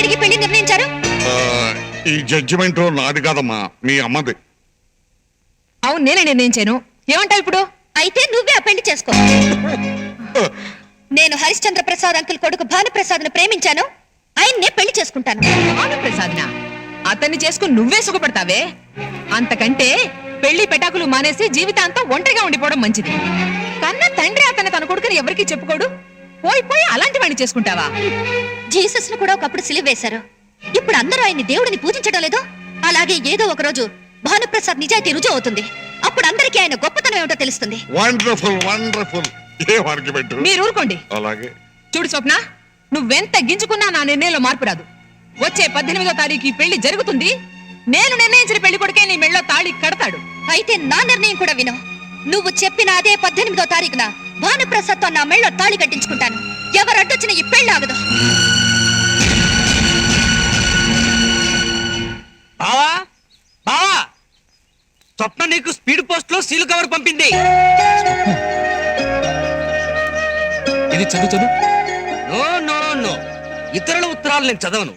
అడిగి పెళ్ళి నిర్ణయించారు? ఆ, ఈ జడ్జిమెంట్ నాది కాదమ్మా మీ అమ్మది. అవును నేనే నిర్ణయించాను. ఏమంటావు ఇప్పుడు? అయితే నువ్వే ఆ పెళ్ళి చేసుకో. నేను హరిశ్చంద్ర ప్రసాద్ అంకుల్ కొడుకు భానుప్రసాద్ను ప్రేమించాను. ఆయన్నే పెళ్ళి చేసుకుంటాను. ప్రసాద్నా అతన్ని చేసుకుని నువ్వే సుఖపడతావే? అంతకంటే పెళ్ళి పెటాకులు మానేసి జీవితాంతం ఒంటరిగా ఉండిపోవడం మంచిది. కన్న తండ్రి అతన్ని తన కొడుకుని ఎవరికీ చెప్పుకోడు. పోయి పోయి అలాంటి వాడిని చేసుకుంటావా? జీసస్ను కూడా ఒకప్పుడు సిలువ వేశారు ఇప్పుడు అందరూ ఆయన్ని దేవుడిని పూజించడం లేదు. అలాగే ఏదో ఒక రోజు భానుప్రసాద్ నిజాయితీ రుజువు అవుతుంది. అప్పుడు అందరికీ ఆయన గొప్పతనం ఏమిటో తెలుస్తుంది. వండర్ఫుల్ వండర్ఫుల్ ఏ ఆర్గ్యుమెంట్ మీరు ఊరుకోండి. అలాగే. చూడు స్వప్న నువ్వెంత గింజుకున్నా నా నిర్ణయంలో మార్పు రాదు. వచ్చే పద్దెనిమిదో తారీఖు ఈ పెళ్ళి జరుగుతుంది. నేను నిర్ణయించిన పెళ్ళి కొడుకే నీ మెళ్ళో తాళి కడతాడు. అయితే నా నిర్ణయం కూడా విను. నువ్వు చెప్పిన అదే పద్దెనిమిదో తారీఖున భానుప్రసాద్తో నా మెళ్ళో తాళి కట్టించుకుంటాను. ఎవరు అడ్డొచ్చిన ఈ పెళ్ళి ఆగదు. బావా? బావా? స్వప్న నీకు స్పీడ్ పోస్ట్లో సీల్ కవర్ పంపింది. ఇది చదువు చదువు. No no no. ఇతరుల ఉత్తరాలు నేను చదవను.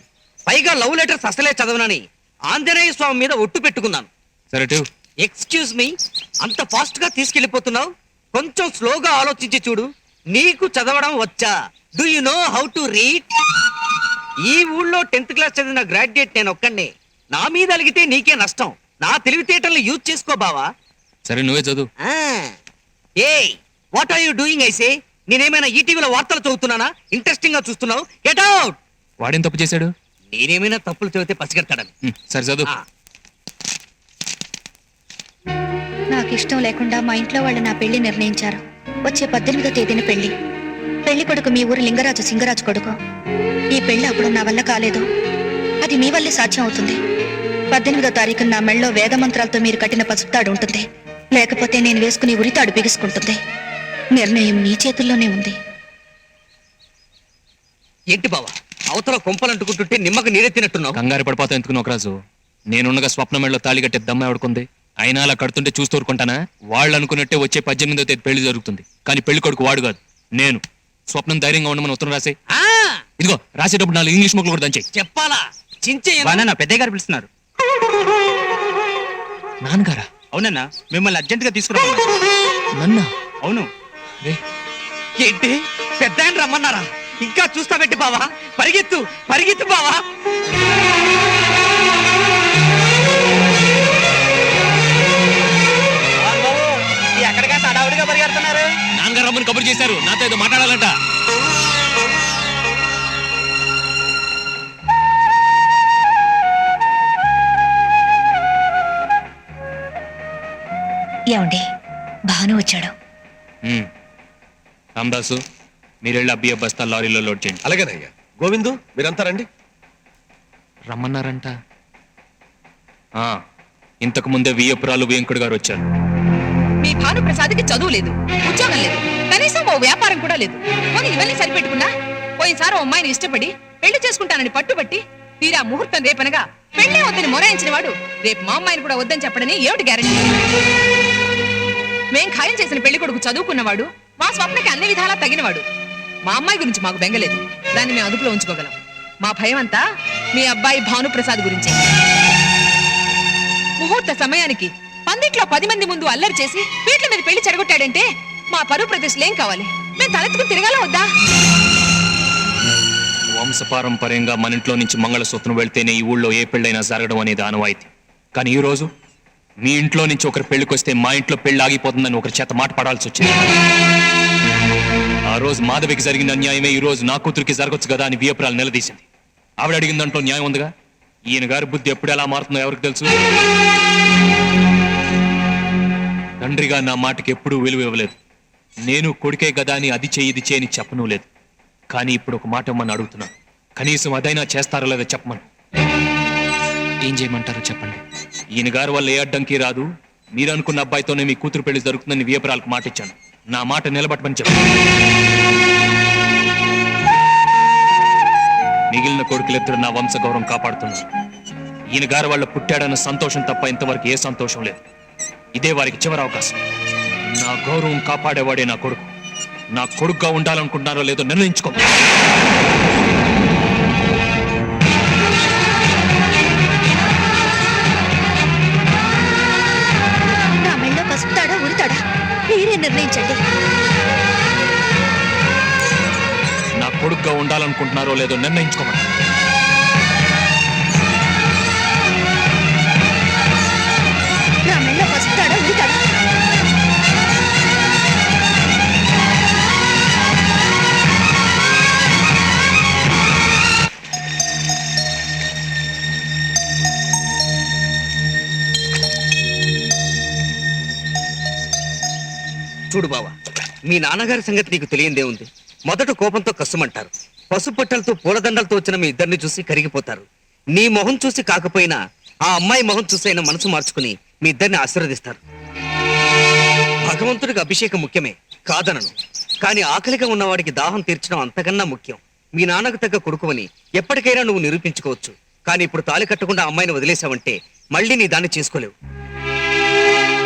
పైగా లవ్ లెటర్స్ అసలే చదవనని ఆంజనేయ స్వామి మీద ఒట్టు పెట్టుకున్నాను. సరే. ఎక్స్క్యూజ్ మీ అంత ఫాస్ట్గా తీసుకెళ్ళిపోతున్నావు కొంచెం స్లోగా ఆలోచించి చూడు. నీకు చదవడం వచ్చా? Do you know how to read ఈ ఊళ్ళో టెన్త్ క్లాస్ చదివిన గ్రాడ్యుయేట్ నేను ఒక్కడినే. నా మీద అలిగితే నీకే నష్టం. నా తెలివితేటల్ని యూజ్ చేసుకో బావా. సరే నువ్వే చదువు. ఏ వాట్ ఆర్ యు డూయింగ్ ఐసే? నేనేమైనా ఈటీవీలో వార్తలు చదువుతున్నానా? ఇంట్రెస్టింగ్గా చూస్తున్నావు? గెట్ అవుట్ వాడేం తప్పు చేశాడు? నేనేమైనా తప్పులు చదివితే పసిగడతాడని. సరే చదువు. నాకు ఇష్టం లేకుండా మా ఇంట్లో వాళ్ళు నా పెళ్ళి నిర్ణయించారు. వచ్చే పద్దెనిమిదో తేదీన పెళ్ళి. పెళ్ళి కొడుకు మీ ఊరు లింగరాజు సింగరాజు కొడుకు. ఈ పెళ్ళి అప్పుడు నా వల్ల కాలేదు. అది మీ వల్లే సాధ్యం అవుతుంది. పద్దెనిమిదో తారీఖున నా మెళ్ళలో వేద మంత్రాలతో మీరు కట్టిన పసుపుతాడు ఉంటుంది. లేకపోతే నేను వేసుకుని ఉరితాడు బిగుసుకుంటుంది. నిర్ణయం నీ చేతుల్లోనే ఉంది. ఏంటి బావా? అవతల కొంపలు అంటుకుంటుంటే నిమ్మకు నీరెత్తినట్టున్నావు కంగారు పడిపోతా ఎందుకు నోకరాజు? నేనున్నగా స్వప్న మెడలో తాళి కట్టే దమ్మ ఎవడుకుంది? అయినా అలా కడుతుంటే చూస్తూ ఊరుకుంటానా వాళ్ళు అనుకున్నట్టే వచ్చే పద్దెనిమిదో తేదీ పెళ్ళి జరుగుతుంది. కానీ పెళ్ళి కొడుకు వాడు కాదు. నేను. స్వప్నం ధైర్యంగా ఉండమని ఉత్తరం రాసే. ఆ, ఇదిగో రాసేటప్పుడు నాలుగు ఇంగ్లీష్ ముక్కలు కూడా దంచాయి. చెప్పాలా? చించే వానన్న పెద్దయ్య గారు పిలుస్తున్నారు. నాన్నగారా? అవునన్నా మిమ్మల్ని అర్జెంట్గా తీసుకురా నన్నా? అవును. ఏంటి? పెద్ద రమ్మన్నారా? ఇంకా చూస్తా పెట్టి బావా. పరిగెత్తు పరిగెత్తు బావా. రమ్మని కబురు చేశారు? నాతో ఏదో మాట్లాడాలంట. ఏమండి? భాను వచ్చాడు. హ్మ్. రామదాసు మీరెళ్ళి అబ్బియ బస్తా లారీలో లోడ్ చేయండి. అలాగేనయ్యా. గోవిందు మీరంతా రండి. రమ్మన్నారంట? ఆ, ఇంతకు ముందే వియ్యపురాలు వెంకుడు గారు వచ్చారు. మీ భానుప్రసాద్కి చదువు లేదు. ఉద్యోగం లేదు. ఓ వ్యాపారం కూడా లేదు. పోనీ ఇవన్నీ సరిపెట్టుకున్నా? పోయినసారి ఓ అమ్మాయిని ఇష్టపడి పెళ్ళి చేసుకుంటానని పట్టుబట్టి తీరా ముహూర్తం రేపనగా పెళ్ళి వద్దని మొరాయించిన వాడు రేపు మా అమ్మాయిని కూడా వద్దని చెప్పడని ఏమిటి గ్యారెంటీ మేం ఖాయం చేసిన పెళ్ళి కొడుకు చదువుకున్నవాడు మా స్వప్నకి అన్ని విధాలా తగినవాడు. మా అమ్మాయి గురించి మాకు బెంగలేదు. దాన్ని మేము అదుపులో ఉంచుకోగలం. మా భయం అంతా మీ అబ్బాయి భానుప్రసాద్ గురించి. ముహూర్త సమయానికి పందిట్లో పది మంది ముందు అల్లరి చేసి వీట్ల మీద పెళ్ళి చెడగొట్టాడంటే మా పరువు ప్రదేశంలో ఏం కావాలి? మేము తలెత్తుకుని తిరగాల వద్దా? వంశపారంపర్యంగా మన ఇంట్లో నుంచి మంగళసూత్రం వెళ్తేనే ఈ ఊళ్ళో ఏ పెళ్ళైనా జరగడం అనేది ఆనవాయితీ. కానీ ఈ రోజు మీ ఇంట్లో నుంచి ఒకరి పెళ్ళికొస్తే మా ఇంట్లో పెళ్ళి ఆగిపోతుందని ఒకరి చేత మాట పడాల్సి వచ్చింది. ఆ రోజు మాధవికి జరిగిన అన్యాయమే ఈ రోజు నా కూతురికి జరగచ్చు కదా అని వియపురాలు నిలదీసింది. ఆవిడ అడిగిన దాంట్లో న్యాయం ఉందిగా? ఈయన గారి బుద్ధి ఎప్పుడు ఎలా మారుతుందో ఎవరికి తెలుసు? తండ్రిగా నా మాటకి ఎప్పుడూ విలువ ఇవ్వలేదు. నేను కొడుకే కదా అని అది చేయి ఇది చేయని చెప్పను లేదు. కానీ ఇప్పుడు ఒక మాట ఇమ్మని అడుగుతున్నాను కనీసం అదైనా చేస్తారో లేదో చెప్పమను. ఏం చేయమంటారో చెప్పండి. ఈయన గారి వల్ల ఏ అడ్డంకి రాదు. మీరు అనుకున్న అబ్బాయితోనే మీ కూతురు పెళ్ళి జరుగుతుందని వియపరాలకు మాట ఇచ్చాను. నా మాట నిలబట్టమని చెప్పండి మిగిలిన కొడుకులిద్దరు నా వంశ గౌరవం కాపాడుతున్నారు. ఈయన గారి వాళ్ళ పుట్టాడన్న సంతోషం తప్ప ఇంతవరకు ఏ సంతోషం లేదు. ఇదే వారికి చివరి అవకాశం. నా గౌరవం కాపాడేవాడే నా కొడుకు. నా కొడుకుగా ఉండాలనుకుంటున్నారో లేదో నిర్ణయించుకో. నా కొడుకుగా ఉండాలనుకుంటున్నారో లేదో నిర్ణయించుకోమని. చూడు బావా మీ నాన్నగారి సంగతి నీకు తెలియందే ఉంది. మొదట కోపంతో కష్టమంటారు పసుపట్టలతో పూలదండలతో వచ్చిన మీ ఇద్దరిని చూసి కరిగిపోతారు. నీ మొహం చూసి కాకపోయినా ఆ అమ్మాయి మొహం చూసి అయినా మనసు మార్చుకుని మీ ఇద్దరిని ఆశీర్వదిస్తారు. భగవంతుడికి అభిషేకం ముఖ్యమే కాదనను. కానీ ఆకలిగా ఉన్నవాడికి దాహం తీర్చడం అంతకన్నా ముఖ్యం. మీ నాన్నకు తగ్గ కొడుకువని ఎప్పటికైనా నువ్వు నిరూపించుకోవచ్చు. కానీ ఇప్పుడు తాళి కట్టకుండా ఆ అమ్మాయిని వదిలేసావంటే మళ్ళీ నీ దాన్ని చేసుకోలేవు.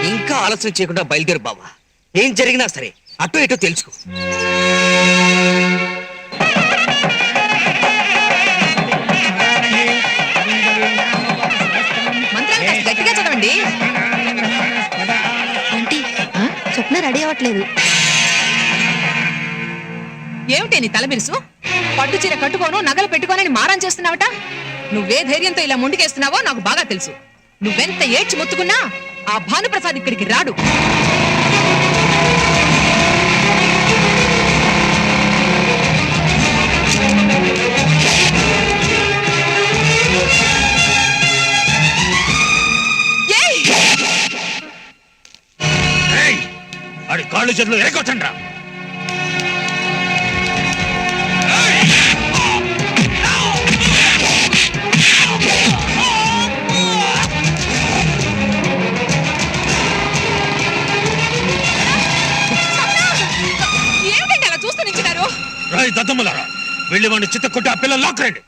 ఇంకా ఆలస్యం చేయకుండా బయలుదేరు బావా. ఏం జరిగినా సరే అటు ఇటు తెలుసుకో. కాస్త గట్టిగా చదవండి. స్వప్న రెడీ అవ్వట్లేదు. ఏమిటే నీ తలబిరుసు పట్టు చీర కట్టుకోను నగలు పెట్టుకోనని మారం చేస్తున్నావట? నువ్వే ధైర్యంతో ఇలా ముందుకేస్తున్నావో నాకు బాగా తెలుసు. నువ్వెంత ఏడ్చి మొత్తుకున్నా ఆ భానుప్రసాద్ ఇక్కడికి రాడు. చేతులు ఎరగొట్టండి రా ఏమిటండి అలా చూస్తూ నించున్నారు రాయి దద్దమ్మలారా వెళ్ళి వాడిని చిత్త కొట్టి ఆ పిల్లలు లాక్కరండి